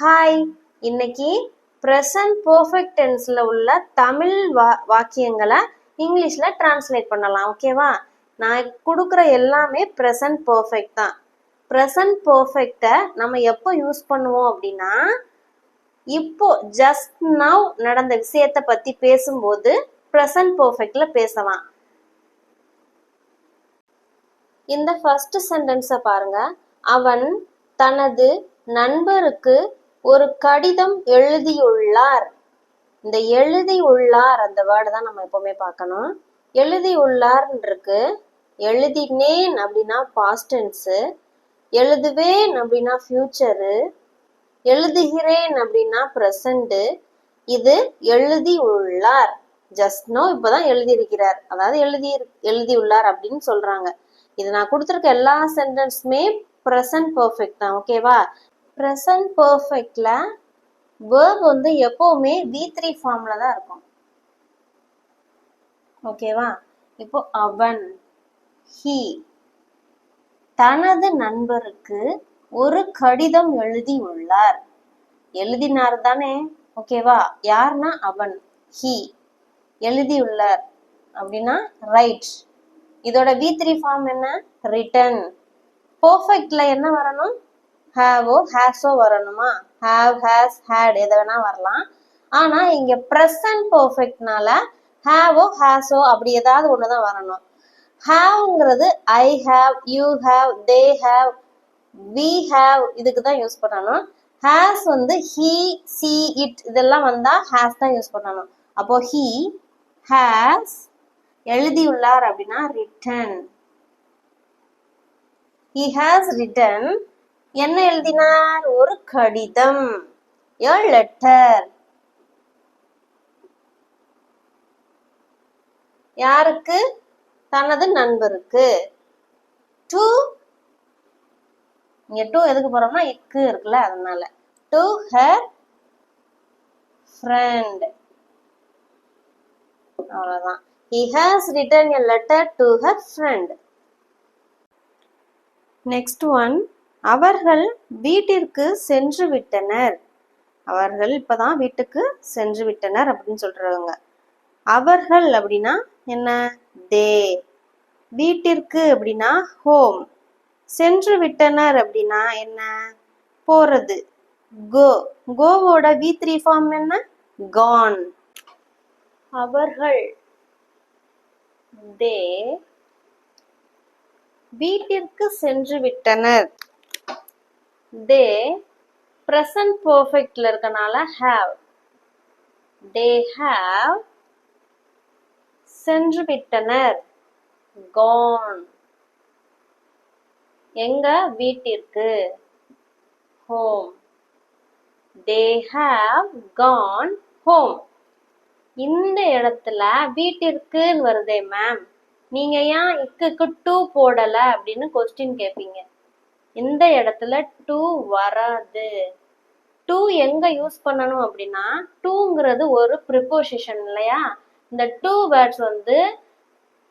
Hi இன்னைக்கு present perfect டென்ஸில் உள்ள தமிழ் வா வாக்கியங்களை இங்கிலீஷில் டிரான்ஸ்லேட் பண்ணலாம் ஓகேவா நான் கொடுக்குற எல்லாமே ப்ரெசன்ட் பர்ஃபெக்ட் தான். ப்ரெசன்ட் பர்ஃபெக்டை நம்ம எப்போ யூஸ் பண்ணுவோம் அப்படின்னா இப்போ ஜஸ்ட் நவ் நடந்த விஷயத்தை பற்றி பேசும்போது ப்ரெசன்ட் பர்ஃபெக்டில் பேசலாம். இந்த ஃபர்ஸ்ட் சென்டென்ஸை பாருங்க. அவன் தனது நண்பருக்கு ஒரு கடிதம் எழுதியுள்ளார். இந்த எழுதியுள்ளார் அந்த வேர்டு தான் நம்ம எப்பவுமே பார்க்கணும். எழுதியுள்ளார்ன்றிருக்கு எழுதினேன் அப்படின்னா பாஸ்ட் எழுதுவேன் அப்படின்னா ஃபியூச்சரு எழுதுகிறேன் அப்படின்னா ப்ரெசண்ட்டு இது எழுதி உள்ளார் ஜஸ்ட் நோ இப்போதான் எழுதியிருக்கிறார். அதாவது எழுதி எழுதியுள்ளார் அப்படின்னு சொல்றாங்க. இது நான் கொடுத்துருக்க எல்லா சென்டென்ஸுமே ப்ரெசன்ட் பர்ஃபெக்ட் தான் ஓகேவா ப்ரெசன்ட் பர்ஃபெக்ட்ல வேர்ப் வந்து எப்போவுமே வி த்ரீ ஃபார்ம்ல தான் இருக்கும். ஓகேவா இப்போ அவன் ஹி தனது நண்பருக்கு ஒரு கடிதம் எழுதி உள்ளார். எழுதினார் தானே? ஓகேவா யார்னா அவன் ஹி எழுதியுள்ளார் அப்படின்னா ரைட் இதோட வி த்ரீ ஃபார்ம் என்ன? ரிட்டன் பர்ஃபெக்ட்ல என்ன வரணும்? ஹாவோ ஹேஸோ வரணுமா? ஹேவ் ஹேஸ் ஹேட் எதை வேணா வரலாம். ஆனா இங்க ப்ரெசன்ட் பர்ஃபெக்ட்னால ஹாவோ ஹேஸோ அப்படி ஏதாவது ஒண்ணுதான் வரணும். ஹேவ்ங்கிறது I have you have they have we have இதுக்கு தான் யூஸ் பண்ணணும். ஹேஸ் வந்து ஹீ சி இட் இதெல்லாம் வந்தா ஹேஸ் தான் யூஸ் பண்ணணும். அப்போ ஹீ ஹேஸ் எழுதியுள்ளார் அப்படின்னா ரிட்டன் ஹி ஹாஸ் ரிட்டன் என்ன எழுதினார்? ஒரு கடிதம். எ லெட்டர் யாருக்கு? தனது நண்பருக்கு. டு இங்க டூ எதுக்கு போறோம்னா இக்கு இருக்குல்ல அதனால. டு ஹர் ஃப்ரெண்ட் அவ்வளவுதான். He has written a letter to her friend next one அவர்கள் வீட்டிற்கு சென்று விட்டனர். அவர்கள் இப்பதான் வீட்டுக்கு சென்று விட்டனர் அப்படின்னு சொல்றாங்க. அவர்கள் அப்படின்னா என்ன? தே. வீட்டிற்கு அப்படின்னா ஹோம். சென்று விட்டனர் அப்படின்னா என்ன? போறது. கோ. கோவோட வி த்ரீ ஃபார்ம் என்ன? கான் அவர்கள். தே. வீட்டிற்கு சென்று விட்டனர். தே ப்ரெசன்ட் பர்ஃபெக்டில் இருக்கனால ஹாவ் தே ஹாவ் சென்று விட்டனர் கான் எங்க? வீட்டிற்கு. Home they have gone home இந்த இடத்துல வீட்டிற்குன்னு வருதே மேம் நீங்க ஏன் இக்குக்கு டூ போடல அப்படின்னு கொஸ்டின் கேட்பீங்க இந்த இடத்துல டூ வராது. டூ எங்க யூஸ் பண்ணணும் அப்படின்னா டூங்கிறது ஒரு ப்ரிப்போசிஷன் இல்லையா? இந்த டூ வேர்ட்ஸ் வந்து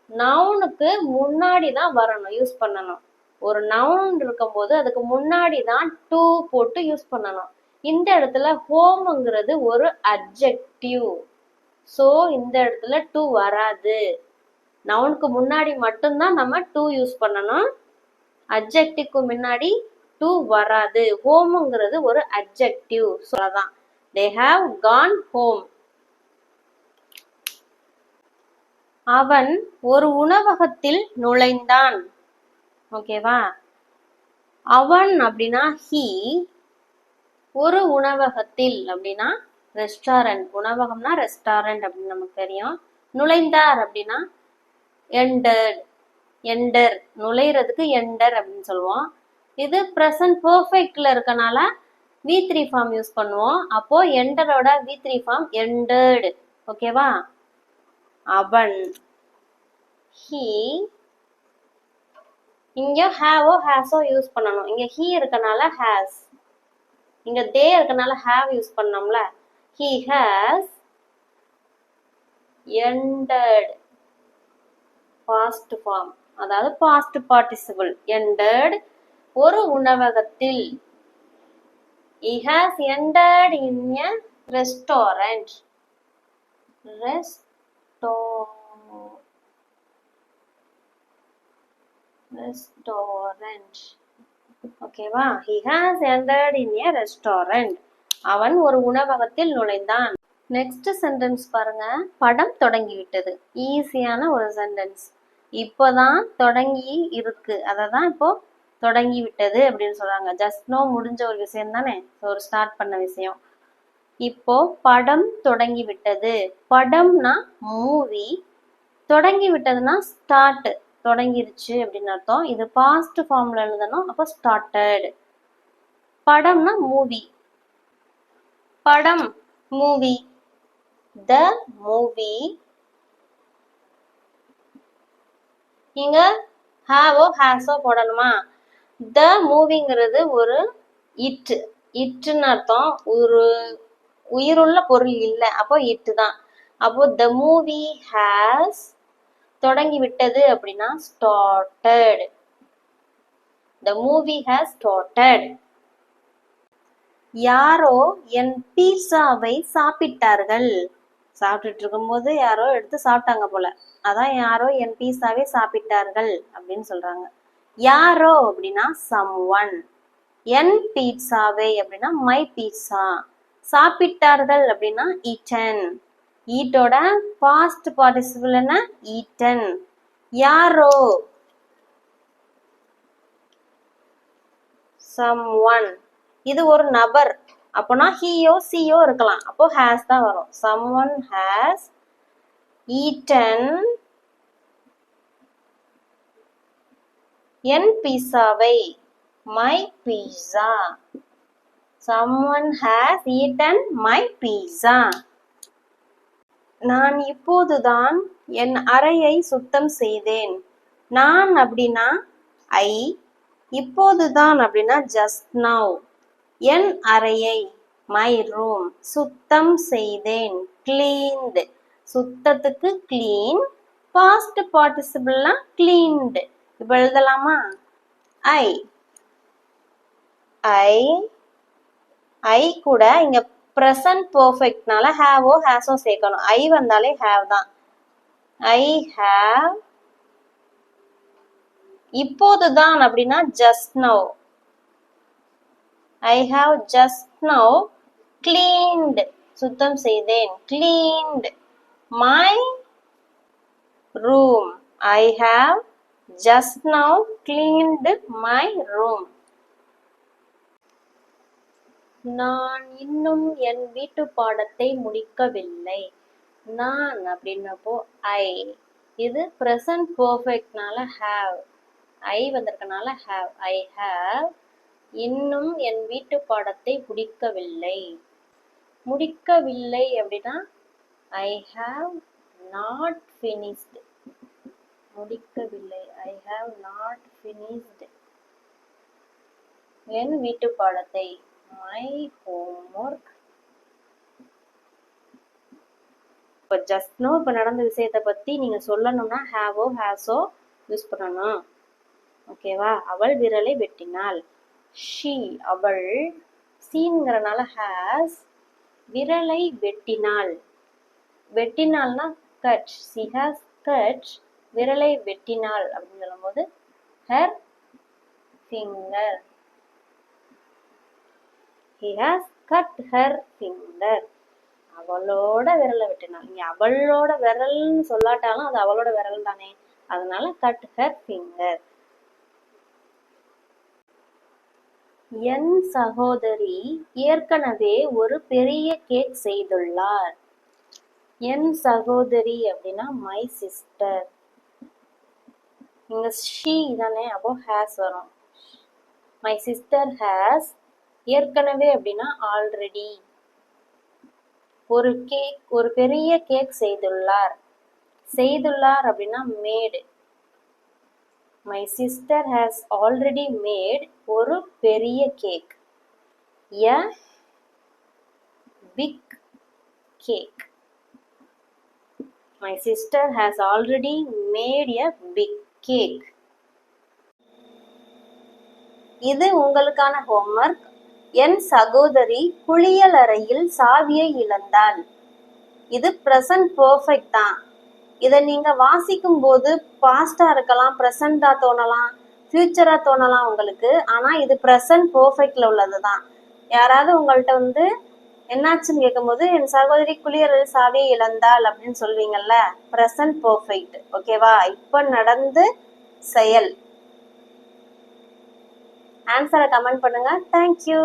நவுனுக்கு முன்னாடி தான் வரணும் யூஸ் பண்ணணும். ஒரு நவுன் இருக்கும்போது அதுக்கு முன்னாடி தான் டூ போட்டு யூஸ் பண்ணணும். இந்த இடத்துல ஹோம்ங்கிறது ஒரு அப்ஜெக்டிவ் ஸோ இந்த இடத்துல டூ வராது. நவுனுக்கு முன்னாடி மட்டும்தான் நம்ம டூ யூஸ் பண்ணணும். அப்ஜெக்டிவ்க்கு முன்னாடி டூ வராது. ஹோமுங்கிறது ஒரு அப்ஜெக்டிவ் சொல்லதான். தே ஹாவ் கான் ஹோம் அவன் ஒரு உணவகத்தில் நுழைந்தான். ஓகேவா அவன் அப்படின்னா ஹி ஒரு உணவகத்தில் அப்படின்னா ரெஸ்டாரண்ட் உணவகம்னா ரெஸ்டாரண்ட் அப்படின்னு நமக்கு தெரியும். நுழைந்தார் அப்படின்னா எண்டர்ட் எண்டர் நுழையிறதுக்கு எண்டர் அப்படின்னு சொல்லுவோம். இது ப்ரெசன்ட் பர்ஃபெக்டில் இருக்கனால வி த்ரீ ஃபார்ம் யூஸ் பண்ணுவோம். அப்போ எண்டரோட வி த்ரீ ஃபார்ம் எண்டர்டு ஓகேவா அவன் ஹீ இங்கே ஹேவோ ஹேஸோ யூஸ் பண்ணணும். இங்கே ஹீ இருக்கனால ஹேஸ் இங்கே தே இருக்கனால ஹேவ் யூஸ் பண்ணோம்ல. He has entered past form அதாவது பாஸ்ட் பார்ட்டிசிபிள் எண்டட் ஒரு உணவகத்தில் இ has entered in a restaurant resto restaurant ஓகேவா he has entered in a restaurant அவன் ஒரு உணவகத்தில் நுழைந்தான் நெக்ஸ்ட் சென்டென்ஸ் பாருங்க படம் தொடங்கிவிட்டது ஈஸியான ஒரு சென்டென்ஸ் இப்போதான் தொடங்கி இருக்கு. அதை தான் இப்போ தொடங்கி விட்டது அப்படின்னு சொல்றாங்க. ஜஸ்ட் நோ முடிஞ்ச ஒரு விஷயம் தானே? ஒரு ஸ்டார்ட் பண்ண விஷயம். இப்போ படம் தொடங்கி விட்டது. படம்னா மூவி தொடங்கி விட்டதுன்னா ஸ்டார்ட் தொடங்கிருச்சு அப்படின்னு அர்த்தம். இது பாஸ்ட் ஃபார்ம்ல எழுதணும். அப்போ ஸ்டார்டட் படம்னா மூவி படம் மூவி த மூவி இங்க ஹாவோ ஹாஸோ போடணுமா? த மூவிங்கிறது ஒரு இட் இட்டுன்னு அர்த்தம் ஒரு உயிருள்ள பொருள் இல்லை. அப்போ இட்டு தான். அப்போ த மூவி ஹேஸ் தொடங்கி விட்டது அப்படின்னா started the movie has started யாரோ என் பீட்சாவை சாப்பிட்டார்கள். சாப்பிட்டுட்டு இருக்கும்போது யாரோ எடுத்து சாப்பிட்டாங்க போல. அதான் யாரோ என் பீஸாவே சாப்பிட்டார்கள் அப்படின்னு சொல்றாங்க. யாரோ அப்படின்னா சம் ஒன் என் பீட்சாவே அப்படின்னா மை பீட்சா சாப்பிட்டார்கள் அப்படின்னா ஈட்டன் ஈட்டோட பாஸ்ட் பார்ட்டிசிபிள் என்ன? ஈட்டன் யாரோ? சம் ஒன் இது ஒரு நபர். அப்போனா ஹீயோ சியோ இருக்கலாம். அப்போ ஹேஸ் தான் வரும். சம் ஒன் ஹேஸ் ஈட்டன் என் பீஸாவை my pizza someone has eaten my pizza நான் இப்போதுதான் என் அறையை சுத்தம் செய்தேன். நான் அப்படின்னா ஐ இப்போதுதான் அப்படின்னா ஜஸ்ட் நவ் என் அறையை மை ரூம் சுத்தம் செய்தேன். கிளீன்டு சுத்தத்துக்கு கிளீன் பாஸ்ட் பார்ட்டிசிபிள்னா கிளீன்டு இப்போ எழுதலாமா? ஐ ஐ ஐ கூட இங்க ப்ரெசன்ட் பர்ஃபெக்ட்னால ஹேவோ ஹேஸோ சேர்க்கணும். ஐ வந்தாலே ஹேவ் தான். ஐ ஹேவ் இப்போதுதான் அப்படின்னா just now I have just now cleaned சுத்தம் செய்தேன். Cleaned my room I have just now cleaned my room நான் இன்னும் என் வீட்டு பாடத்தை முடிக்கவில்லை. நான் அப்படின்னப்போ ஐ இது ப்ரெசன்ட் பர்ஃபெக்ட்னால ஹாவ் ஐ வந்திருக்கனால ஹாவ் ஐ ஹாவ் இன்னும் என் வீட்டு பாடத்தை முடிக்கவில்லை. முடிக்கவில்லை அப்படின்னா ஐ ஹாவ் நாட் ஃபினிஷ்டு முடிக்கவில்லை. ஐ ஹாவ் நாட் ஃபினிஷ்டு என் வீட்டு பாடத்தை மை ஹோம்ஒர்க் இப்போ ஜஸ்ட்னோ இப்போ நடந்த விஷயத்தை பற்றி நீங்கள் சொல்லணும்னா ஹேவோ ஹேஸோ யூஸ் பண்ணணும். ஓகேவா அவள் விரலை வெட்டினாள். ஷீ அவள் சீன்கிறனால ஹேஸ் விரலை வெட்டினாள். வெட்டினாள்னா கட் சி ஹேஸ் கட் விரலை வெட்டினாள் அப்படின்னு சொல்லும்போது her finger he has cut her finger அவளோட விரலை வெட்டினாள். நீ அவளோட விரல்னு சொல்லாட்டாலும் அது அவளோட விரல் தானே. அதனால கட் ஹர் ஃபிங்கர் என் சகோதரி ஏற்கனவே ஒரு பெரிய கேக் செய்துள்ளார். என் சகோதரி அப்படின்னா மை சிஸ்டர் இங்க ஷீ தானே அப்போ ஹேஸ் வரும். மை சிஸ்டர் ஹேஸ் ஏற்கனவே அப்படின்னா ஆல்ரெடி ஒரு கேக் ஒரு பெரிய கேக் செய்துள்ளார். செய்துள்ளார் அப்படின்னா made my sister has already made ஒரு பெரிய cake a big cake my sister has already made a big cake இது உங்களுக்கான ஹோம்ஒர்க் என் சகோதரி குளியலறையில் சாவியை இழந்தாள். இது பிரசன்ட் பர்ஃபெக்ட் தான். இதை நீங்க வாசிக்கும் போது பாஸ்டா இருக்கலாம் ப்ரெசண்டா தோணலாம் ஃபியூச்சரா தோணலாம் உங்களுக்கு. ஆனா இது ப்ரெசன்ட் பர்ஃபெக்ட்ல உள்ளது தான் யாராவது உங்கள்கிட்ட வந்து என்னாச்சுன்னு கேட்கும்போது என் சகோதரி குளியலறையில் சாவியை இழந்தாள் அப்படின்னு சொல்வீங்கல்ல ப்ரெசன்ட் பர்ஃபெக்ட் ஓகேவா இப்ப நடந்து செயல். ஆன்சரை கமெண்ட் பண்ணுங்க. தேங்க்யூ